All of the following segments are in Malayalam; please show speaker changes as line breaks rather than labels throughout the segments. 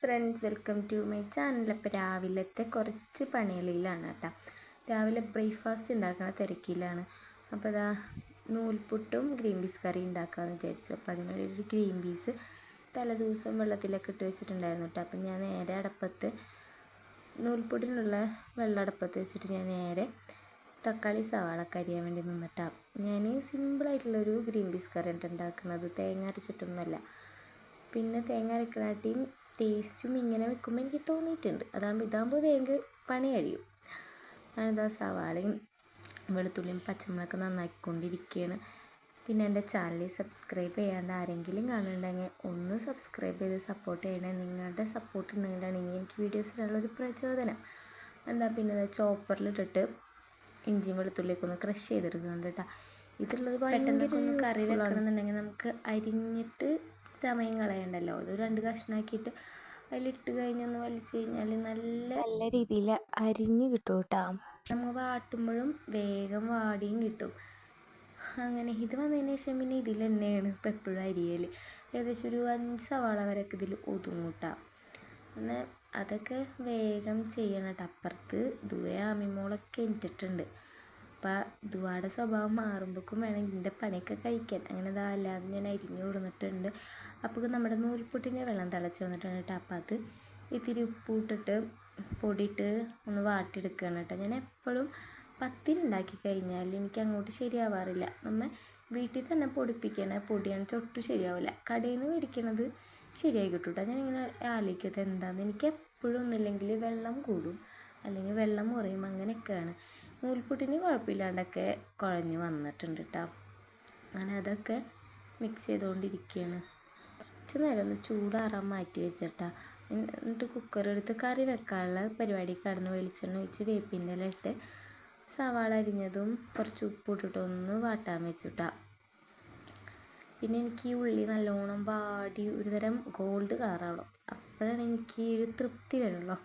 Friends welcome to my channel. അപ്പോൾ രാവിലത്തെ കുറച്ച് പണികളിലാണ് കേട്ടോ. രാവിലെ ബ്രേക്ക്ഫാസ്റ്റ് ഉണ്ടാക്കുന്ന തിരക്കിലാണ്. അപ്പോൾ അതാ നൂൽപുട്ടും ഗ്രീൻ പീസ് കറി ഉണ്ടാക്കാമെന്ന് വിചാരിച്ചു. അപ്പോൾ അതിനൊരു ഗ്രീൻ പീസ് തലേദിവസം വെള്ളത്തിലൊക്കെ ഇട്ട് വെച്ചിട്ടുണ്ടായിരുന്നു കേട്ടോ. അപ്പം ഞാൻ നേരെ അടപ്പത്ത് നൂൽപുട്ടിനുള്ള വെള്ളം അടപ്പത്ത് വെച്ചിട്ട് ഞാൻ നേരെ തക്കാളി സവാള കരിയാൻ വേണ്ടി നിന്നിട്ടാണ് ഞാൻ സിമ്പിളായിട്ടുള്ളൊരു ഗ്രീൻ പീസ് കറി ഉണ്ടാക്കുന്നത്. തേങ്ങ അരച്ചിട്ടൊന്നുമല്ല. പിന്നെ തേങ്ങ അരക്കണാട്ടിയും ടേസ്റ്റും ഇങ്ങനെ വെക്കുമ്പോൾ എനിക്ക് തോന്നിയിട്ടുണ്ട്. അതാകുമ്പോൾ ഇതാകുമ്പോൾ വേഗം പണി കഴിയും. ഞാനിതാ സവാളയും വെളുത്തുള്ളിയും പച്ചമുളകൊക്കെ നന്നാക്കിക്കൊണ്ടിരിക്കുകയാണ് പിന്നെ എന്റെ ചാനൽ സബ്സ്ക്രൈബ് ചെയ്യാണ്ട് ആരെങ്കിലും കാണുന്നുണ്ടെങ്കിൽ ഒന്ന് സബ്സ്ക്രൈബ് ചെയ്ത് സപ്പോർട്ട് ചെയ്യണേ. നിങ്ങളുടെ സപ്പോർട്ട് ഉണ്ടെങ്കിലാണ് ഇനി എനിക്ക് വീഡിയോസ് ഇടാനുള്ളൊരു പ്രചോദനം. എന്താ പിന്നെ ചോപ്പറിലിട്ടിട്ട് ഇഞ്ചിയും വെളുത്തുള്ളിയൊക്കെ ഒന്ന് ക്രഷ് ചെയ്തെടുക്കുന്നുണ്ട് കേട്ടോ ഇതുള്ളത് പെട്ടെന്ന് ഒന്ന് കറി വെക്കണമെന്നുണ്ടെങ്കിൽ നമുക്ക് അരിഞ്ഞിട്ട് സമയം കളയണ്ടല്ലോ. ഇത് രണ്ട് കഷ്ണാക്കിയിട്ട് അതിലിട്ട് കഴിഞ്ഞൊന്ന് വലിച്ചു കഴിഞ്ഞാൽ നല്ല
നല്ല രീതിയിൽ അരിഞ്ഞ് കിട്ടും കേട്ടോ
നമ്മൾ വാട്ടുമ്പോഴും വേഗം വാടിയും കിട്ടും. അങ്ങനെ ഇത് വന്നതിന് ശേഷം പിന്നെ ഇതിൽ തന്നെയാണ് ഇപ്പം എപ്പോഴും അരിയൽ ഏകദേശം ഒരു അഞ്ച് സവാള വരെയൊക്കെ ഇതിൽ ഒതുങ്ങൂട്ടാം എന്നാൽ അതൊക്കെ വേഗം ചെയ്യണം കേട്ടോ അപ്പുറത്ത് ദുവേ ആമിമോളൊക്കെ ഇട്ടിട്ടുണ്ട്. അപ്പം ദുവാടെ സ്വഭാവം മാറുമ്പോഴേക്കും വേണം ഇതിന്റെ പണിയൊക്കെ കഴിക്കാൻ. അങ്ങനെ ഇതാ അല്ലാതെ ഞാൻ അരിഞ്ഞു കൊടുത്തിട്ടുണ്ട് അപ്പോൾ നമ്മുടെ നൂൽപ്പുട്ടിന്റെ വെള്ളം തിളച്ച് വന്നിട്ടുണ്ട് കേട്ടോ അപ്പം അത് ഇത്തിരി ഉപ്പിട്ടിട്ട് പൊടിയിട്ട് ഒന്ന് വാട്ടിയെടുക്കുകയാണ് കേട്ടോ ഞാൻ എപ്പോഴും പത്തിരി ഉണ്ടാക്കി കഴിഞ്ഞാൽ എനിക്ക് അങ്ങോട്ട് ശരിയാവാറില്ല. നമ്മൾ വീട്ടിൽ തന്നെ പൊടിപ്പിക്കണ പൊടിയാണ് ചൊട്ട് ശരിയാവില്ല. കടയിൽ നിന്ന് മേടിക്കണത് ശരിയായി കിട്ടും കേട്ടോ ഞാനിങ്ങനെ ആലോചിക്കും എന്താണെന്ന് എനിക്ക് എപ്പോഴും ഒന്നുമില്ലെങ്കിൽ വെള്ളം കൂടും. അല്ലെങ്കിൽ വെള്ളം കുറയും അങ്ങനെയൊക്കെയാണ്. നൂൽപുട്ടിന് കുഴപ്പമില്ലാണ്ടൊക്കെ കുഴഞ്ഞ് വന്നിട്ടുണ്ട് കേട്ടോ അങ്ങനെ അതൊക്കെ മിക്സ് ചെയ്തുകൊണ്ടിരിക്കുകയാണ് കുറച്ച് നേരം ഒന്ന് ചൂടാറാൻ മാറ്റി വെച്ചിട്ടാ. എന്നിട്ട് കുക്കർ എടുത്ത് കറി വെക്കാനുള്ള പരിപാടി കടന്ന് വെളിച്ചെണ്ണ ഒഴിച്ച് വേപ്പിന്റെ ഇല ഇട്ട് സവാള അരിഞ്ഞതും കുറച്ച് ഉപ്പിട്ടിട്ട് ഒന്ന് വാട്ടാൻ വെച്ചുട്ടാ. പിന്നെ എനിക്ക് ഈ ഉള്ളി നല്ലോണം വാടി ഒരുതരം ഗോൾഡ് കളറാവണം അപ്പോഴാണ് എനിക്ക് ഒരു തൃപ്തി വരുള്ളൂ.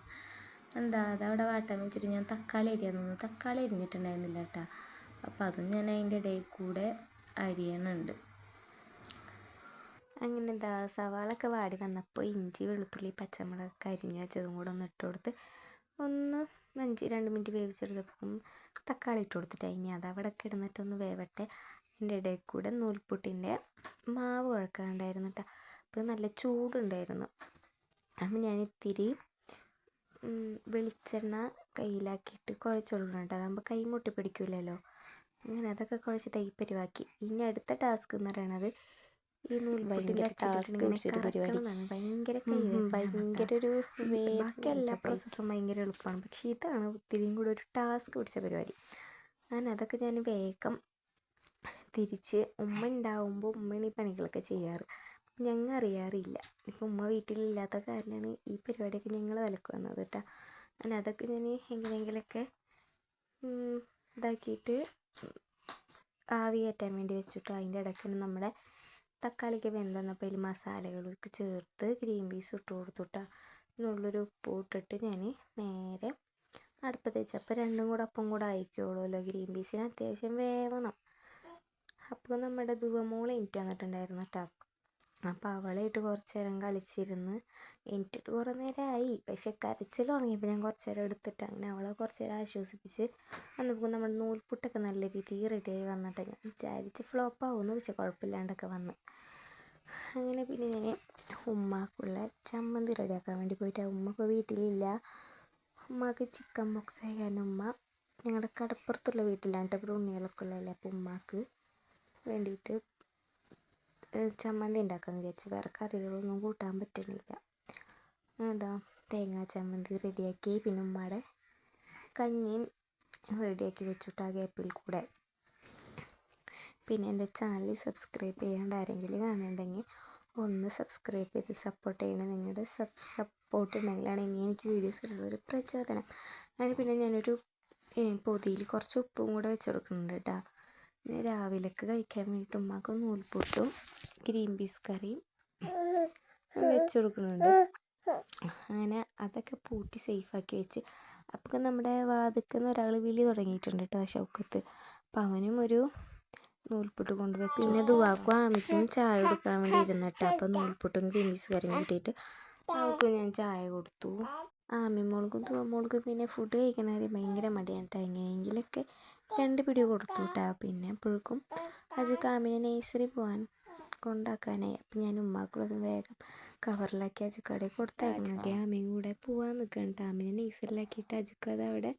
എന്താ അതവിടെ വാട്ടാൻ വെച്ചിട്ട് ഞാൻ തക്കാളി അരിയാൻ തക്കാളി അരിഞ്ഞിട്ടുണ്ടായിരുന്നില്ല കേട്ടോ. അപ്പോൾ അതും ഞാൻ അതിന്റെ ഇടയിൽ കൂടെ അരിയണുണ്ട്.
അങ്ങനെ എന്താ സവാളൊക്കെ വാടി വന്നപ്പോൾ ഇഞ്ചി വെളുത്തുള്ളി പച്ചമുളകൊക്കെ അരിഞ്ഞു വെച്ചതും കൂടെ ഒന്ന് ഇട്ട് കൊടുത്ത് ഒന്ന് അഞ്ച് രണ്ട് മിനിറ്റ് വേവിച്ചെടുത്തപ്പം തക്കാളി ഇട്ട് കൊടുത്തിട്ട് ഇനി അത് അവിടെ കിടന്നിട്ടൊന്ന് വേവട്ടെ. അതിന്റെ ഇടയിൽ കൂടെ നൂൽപുട്ടിന്റെ മാവ് കുഴക്കാനുണ്ടായിരുന്നു കേട്ടോ. അപ്പോൾ നല്ല ചൂടുണ്ടായിരുന്നു. അപ്പം ഞാൻ ഇത്തിരി വെളിച്ചെണ്ണ കയ്യിലാക്കിയിട്ട് കുഴച്ച് കൊടുക്കണം കേട്ടോ അതാകുമ്പോൾ കൈ മുട്ടി പിടിക്കില്ലല്ലോ അങ്ങനെ അതൊക്കെ കുഴച്ച് തൈപ്പരിവാക്കി. ഇനി അടുത്ത ടാസ്ക് എന്ന് പറയണത് ഈ നൂൽപുട്ടിന്റെ ടാസ്ക് ഭയങ്കര ഭയങ്കര ഒരു ബാക്കി എല്ലാ പ്രോസസ്സും ഭയങ്കര എളുപ്പമാണ്. പക്ഷേ ഇതാണ് ഒത്തിരിയും കൂടെ ഒരു ടാസ്ക് പിടിച്ച പരിപാടി. അങ്ങനെ അതൊക്കെ ഞാൻ വേഗം തിരിച്ച് ഉമ്മ ഉണ്ടാവുമ്പോൾ ഉമ്മയാണ് ഈ പണികളൊക്കെ ചെയ്യാറ്. ഞങ്ങൾ അറിയാറില്ല ഇപ്പം ഉമ്മ വീട്ടിലില്ലാത്ത കാരണമാണ് ഈ പരിപാടിയൊക്കെ ഞങ്ങൾ തലക്ക് വന്നത് കേട്ടോ. അങ്ങനെ അതൊക്കെ ഞാൻ എങ്ങനെയെങ്കിലൊക്കെ ഇതാക്കിയിട്ട് ആവി കയറ്റാൻ വേണ്ടി വെച്ചിട്ട് അതിന്റെ ഇടയ്ക്കാണ് നമ്മുടെ തക്കാളിക്ക് വെന്തന്നപ്പോൾ അതിൽ മസാലകളൊക്കെ ചേർത്ത് ഗ്രീൻ പീസ് ഇട്ട് കൊടുത്തുട്ടാ. എന്നുള്ളൊരു ഉപ്പ് ഇട്ടിട്ട് ഞാൻ നേരെ അടുപ്പത്ത് വെച്ചപ്പോൾ രണ്ടും കൂടെ അപ്പം കൂടെ ആയിക്കോളുമല്ലോ ഗ്രീൻ പീസിന്. അത്യാവശ്യം വേവണം. അപ്പോൾ നമ്മുടെ ദുവമോൾ എനിക്ക് വന്നിട്ടുണ്ടായിരുന്നു കേട്ടോ. അപ്പോൾ അവളായിട്ട് കുറച്ച് നേരം കളിച്ചിരുന്ന് എനിക്കിട്ട് കുറേ നേരമായി പക്ഷേ കരച്ചിൽ തുടങ്ങിയപ്പോൾ ഞാൻ കുറച്ച് നേരം എടുത്തിട്ട് അങ്ങനെ അവളെ കുറച്ച് നേരം ആശ്വസിപ്പിച്ച് വന്നപ്പോൾ നമ്മുടെ നൂൽപുട്ടൊക്കെ നല്ല രീതിയിൽ റെഡിയായി വന്നിട്ട് ഞാൻ വിചാരിച്ച് ഫ്ലോപ്പ് ആവുമെന്ന് പക്ഷേ കുഴപ്പമില്ലാണ്ടൊക്കെ വന്ന്. അങ്ങനെ പിന്നെ ഞാൻ ഉമ്മാക്കുള്ള ചമ്മന്തി റെഡിയാക്കാൻ വേണ്ടി പോയിട്ട് ഉമ്മ ഇപ്പോൾ വീട്ടിലില്ല. ഉമ്മാക്ക് ചിക്കൻ ബോക്സ് ആയ കാരണം ഉമ്മ ഞങ്ങളുടെ കടപ്പുറത്തുള്ള വീട്ടിലാണ് കേട്ടോ ഉണ്ണികളൊക്കെ ഉള്ളതല്ലേ? അപ്പോൾ ഉമ്മാക്ക് വേണ്ടിയിട്ട് ചമ്മന്തി ഉണ്ടാക്കാമെന്ന് വിചാരിച്ചു വേറെ കറികളൊന്നും കൂട്ടാൻ പറ്റണില്ല. അതാ തേങ്ങാ ചമ്മന്തി റെഡിയാക്കി പിന്നെ ഉമ്മയുടെ കഞ്ഞിയും റെഡിയാക്കി വെച്ചിട്ട് ആ ഗ്യാപ്പിൽ കൂടെ. പിന്നെ എന്റെ ചാനൽ സബ്സ്ക്രൈബ് ചെയ്യാണ്ട് ആരെങ്കിലും കാണുന്നുണ്ടെങ്കിൽ ഒന്ന് സബ്സ്ക്രൈബ് ചെയ്ത് സപ്പോർട്ട് ചെയ്യണം. നിങ്ങളുടെ സബ് സപ്പോർട്ട് ഉണ്ടെങ്കിലാണ് ഇനി എനിക്ക് വീഡിയോസ് ഇടുന്ന ഒരു പ്രചോദനം. അങ്ങനെ പിന്നെ ഞാനൊരു പൊതിയിൽ കുറച്ച് ഉപ്പും കൂടെ വെച്ച് കൊടുക്കുന്നുണ്ട് കേട്ടോ. പിന്നെ രാവിലേക്ക് കഴിക്കാൻ വേണ്ടിയിട്ട് ഉമ്മാക്ക് നൂൽപുട്ടും ഗ്രീൻ പീസ് കറിയും വെച്ച് കൊടുക്കുന്നുണ്ട്. അങ്ങനെ അതൊക്കെ പൂട്ടി സേഫാക്കി വെച്ച്. അപ്പോൾ നമ്മുടെ വാതിക്കുന്ന ഒരാൾ വിളി തുടങ്ങിയിട്ടുണ്ട് കേട്ടോ ഷൗക്കത്ത് അപ്പോൾ അവനും ഒരു നൂൽപുട്ട് കൊണ്ടുപോയി പിന്നെ ദുവാക്കും ആമിക്കും ചായ കൊടുക്കാൻ വേണ്ടി ഇരുന്നിട്ട് അപ്പോൾ നൂൽപുട്ടും ഗ്രീൻ പീസ് കറിയും കൂട്ടിയിട്ട് അവൾക്ക് ഞാൻ ചായ കൊടുത്തു. ആമിമോൾക്കും തുവമോൾക്കും പിന്നെ ഫുഡ് കഴിക്കണവരെ ഭയങ്കര മടിയാണ് കേട്ടോ എങ്ങനെയെങ്കിലൊക്കെ രണ്ട് പിടി കൊടുത്തു കേട്ടോ പിന്നെ അപ്പോഴേക്കും അത് കാമിനെ നേഴ്സറി പോകാൻ കൊണ്ടാക്കാനായി. അപ്പം ഞാൻ ഉമ്മാക്കുള്ളത് വേഗം കവറിലാക്കി അജുക്കടെ കൊടുത്തായിരുന്നു ആമയും കൂടെ പോവാൻ നിൽക്കണം കേട്ടോ ആമിനെ നേഴ്സറിലാക്കിയിട്ട് അജുക്ക് അത് അവിടെ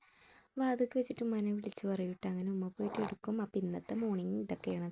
വാതിക്ക് വെച്ചിട്ട് ഉമ്മാനെ വിളിച്ച് പറയും കേട്ടോ അങ്ങനെ ഉമ്മ പോയിട്ട് എടുക്കും. അപ്പം ഇന്നത്തെ മോർണിംഗ് ഇതൊക്കെയാണ്.